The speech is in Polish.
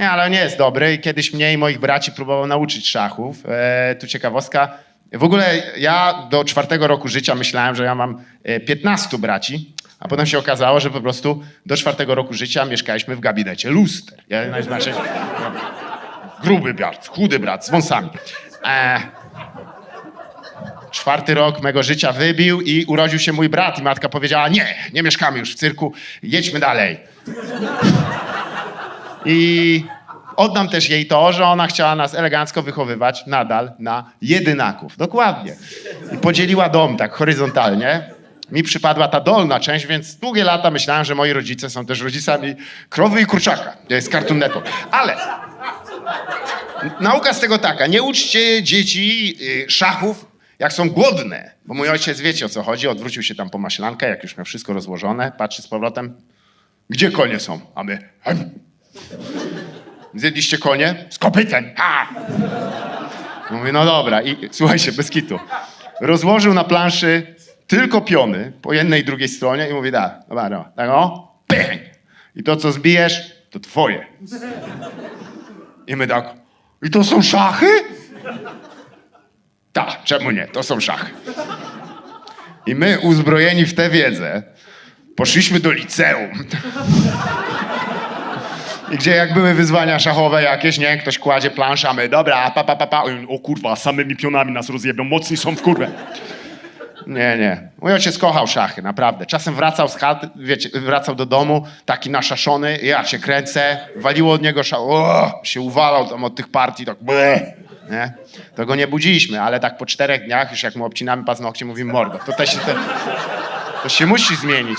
Nie, ale on nie jest dobry kiedyś mnie i moich braci próbował nauczyć szachów. E, tu ciekawostka. W ogóle ja do czwartego roku życia myślałem, że ja mam e, 15 braci, a potem się okazało, że po prostu do czwartego roku życia mieszkaliśmy w gabinecie luster. Ja, znaczy, gruby brat, chudy brat, z wąsami. E, czwarty rok mego życia wybił i urodził się mój brat i matka powiedziała, nie, nie mieszkamy już w cyrku, jedźmy dalej. I oddam też jej to, że ona chciała nas elegancko wychowywać nadal na jedynaków. Dokładnie. I podzieliła dom tak horyzontalnie. Mi przypadła ta dolna część, więc długie lata myślałem, że moi rodzice są też rodzicami krowy i kurczaka z Cartoon Network. Ale nauka z tego taka, nie uczcie dzieci y, szachów, jak są głodne. Bo mój ojciec, wiecie o co chodzi, odwrócił się tam po maślankę, jak już miał wszystko rozłożone, patrzy z powrotem, gdzie konie są? A my. Zjedliście konie? Z kopytem. Ha! Mówię, no dobra. I słuchajcie, bez kitu. Rozłożył na planszy tylko piony po jednej i drugiej stronie i mówi, da, dobra, dobra, tak o, pęk. I to, co zbijesz, to twoje. I my tak, i to są szachy? Tak, czemu nie? To są szachy. I my, uzbrojeni w tę wiedzę, poszliśmy do liceum. I gdzie jak były wyzwania szachowe jakieś, nie? Ktoś kładzie planszę, a my, dobra, pa, pa, pa, pa. O kurwa, samymi pionami nas rozjebią, mocni są w kurwę. Nie, nie. Mój ojciec kochał szachy, naprawdę. Czasem wracał z chaty, wiecie, wracał do domu, taki naszaszony, ja się kręcę, waliło od niego szał, o, się uwalał tam od tych partii, tak ble, nie? To go nie budziliśmy, ale tak po czterech dniach, już jak mu obcinamy paznokcie, mówimy mordo, to też się, te, to się musi zmienić.